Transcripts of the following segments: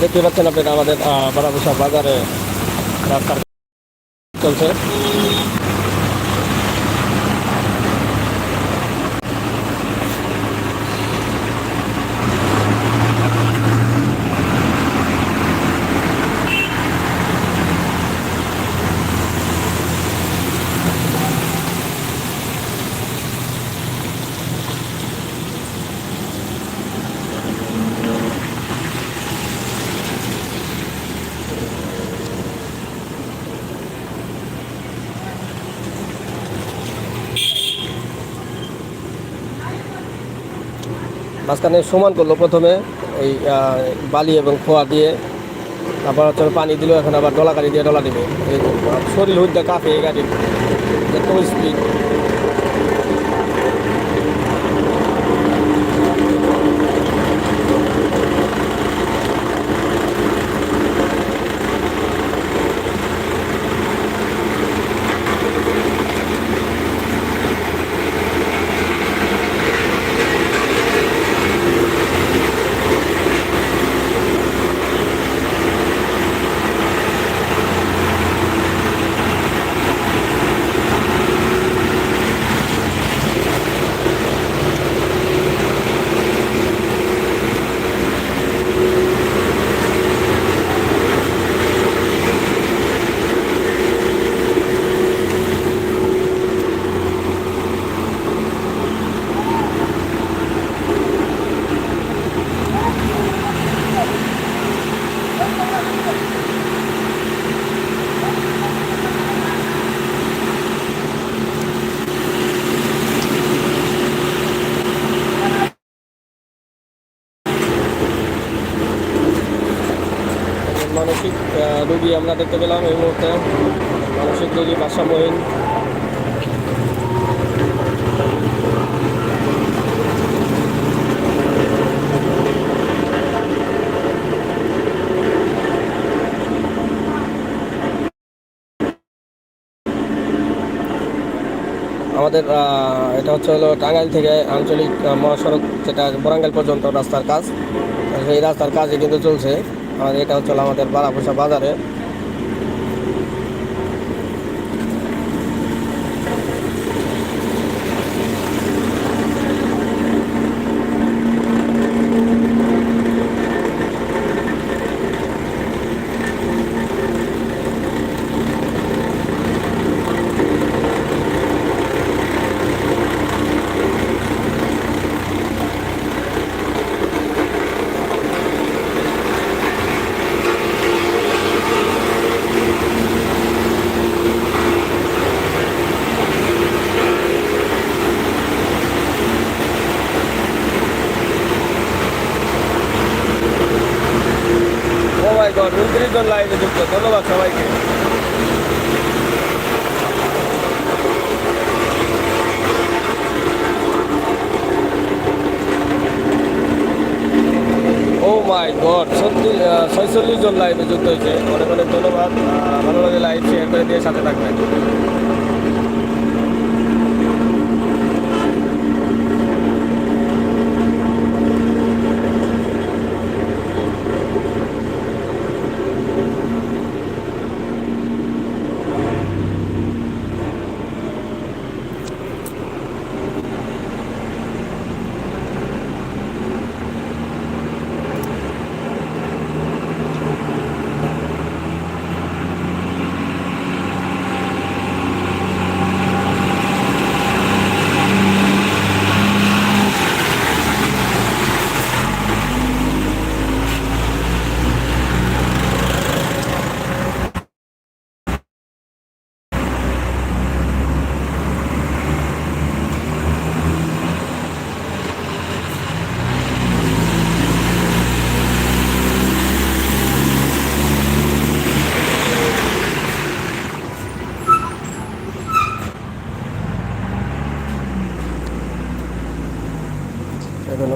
দেখতে পাচ্ছেন আপনারা আমাদের বারাবসা বাজারে রাস্তার চলছে। মাঝখানে সমান করল প্রথমে, এই বালি এবং খোয়া দিয়ে, তারপর হচ্ছে পানি দিল, এখন আবার ডলা গাড়ি দিয়ে ডলা দিবে। শরীর হইতে কাঁপে, গাড়ির এত স্পিড মানসিক আহ, রোগী আমরা দেখতে পেলাম এই মুহূর্তে। মানসিক রোগী, ভারসাম্যহীন। আমাদের এটা হচ্ছে হলো টাঙ্গাইল থেকে আঞ্চলিক মহাসড়ক, যেটা বরাঙ্গাল পর্যন্ত রাস্তার কাজ। সেই রাস্তার কাজই কিন্তু চলছে। আর এটা হচ্ছে আমাদের বারাপোষা বাজারে। গড উনত্রিশ জন লাইনে যুক্ত। ধন্যবাদ সবাইকে। মাই গড, সত্যি ছয়চল্লিশ জন লাইভে যুক্ত হয়েছে। অনেক অনেক ধন্যবাদ। ভালো লাগে লাইভ শেয়ার করে দিয়ে সাথে থাকবেন এখনও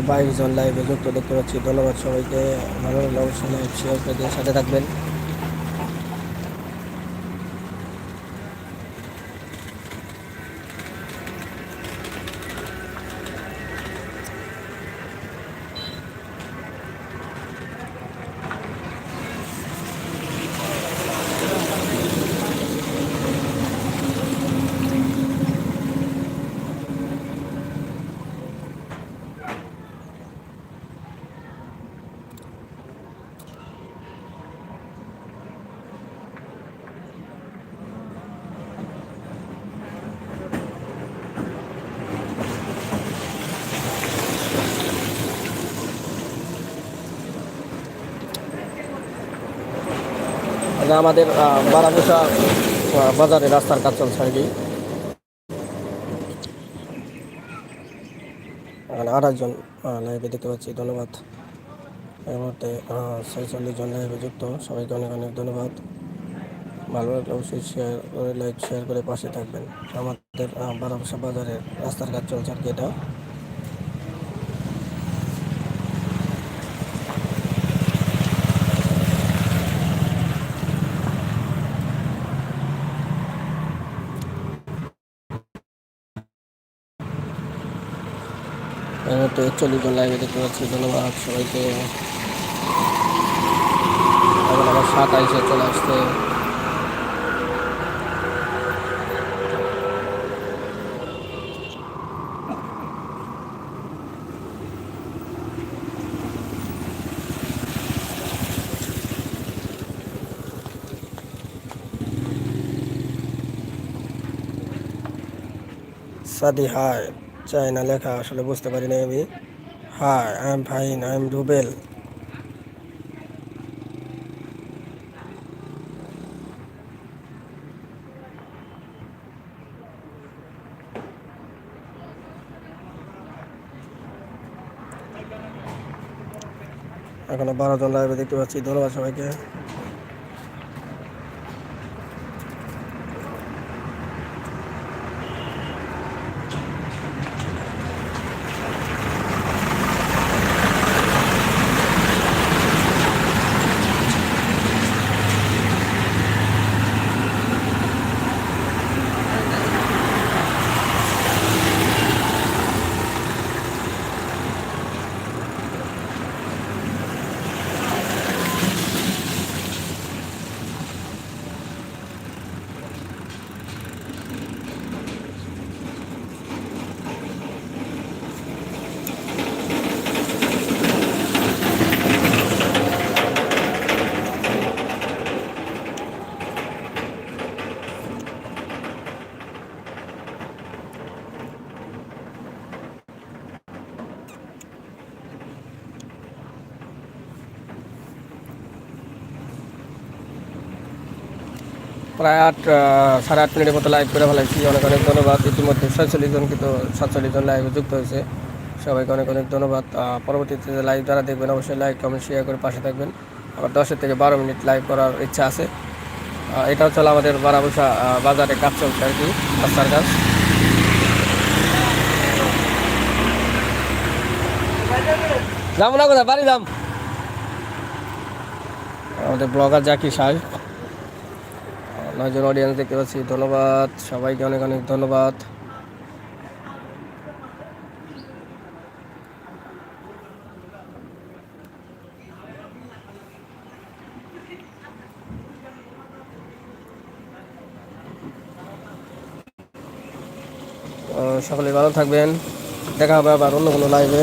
বাইশ জন লাইভে যুক্ত দেখতে পাচ্ছি। ধন্যবাদ সবাইকে। ভালো লাগলে। অবশ্যই লাইভ শেয়ার করে সাথে থাকবেন। আমাদের বারাবসা বাজারে রাস্তার কাজ চলছে আর কি। এখানে আঠাশ জন লাইভে দেখতে পাচ্ছি, ধন্যবাদ। এই মুহূর্তে ছয়চল্লিশ জন লাইভে যুক্ত, সবাইকে অনেক অনেক ধন্যবাদ। ভালো লাগলে অবশ্যই শেয়ার করে লাইক শেয়ার করে পাশে থাকবেন। আমাদের বারাবসা বাজারের রাস্তার কাজ চলছে আর কি এটা। মুহূর্তে একচল্লিশ জন লাইভে দেখতে পাচ্ছি ধন্যবাদ সবাইকে। এখন আবার সাতাইশে চলে আসছে। সাদি চাইনা লেখা, আসলে বুঝতে পারি না আমি। Hi I am fine I am Rubel এখনও বারো জন লাইভে দেখতে পাচ্ছি। ধন্যবাদ সবাইকে। প্রায় আট সাড়ে আট মিনিটের মতো লাইভ করে ফেলাইছি। অনেক অনেক ধন্যবাদ। ইতিমধ্যে ছয়চল্লিশ জন কিন্তু সাতচল্লিশ জন লাইভে যুক্ত হয়েছে। সবাইকে অনেক অনেক ধন্যবাদ। পরবর্তীতে লাইভ যারা দেখবেন, অবশ্যই লাইক কমেন্ট শেয়ার করে পাশে থাকবেন। আবার দশের থেকে বারো মিনিট লাইভ করার ইচ্ছা আছে। এটা হচ্ছে আমাদের বারাবসা বাজারে কাজ চলছে আর কি, রাস্তার কাজ। যাব না কোথায়? বাড়ি যাম। আমাদের ব্লগার জাকি সাহেব। নয়জন অডিয়েন্স দেখতে পাচ্ছি। ধন্যবাদ। সবাইকে অনেক অনেক ধন্যবাদ। সকলে ভালো থাকবেন। দেখা হবে আবার অন্য কোনো লাইভে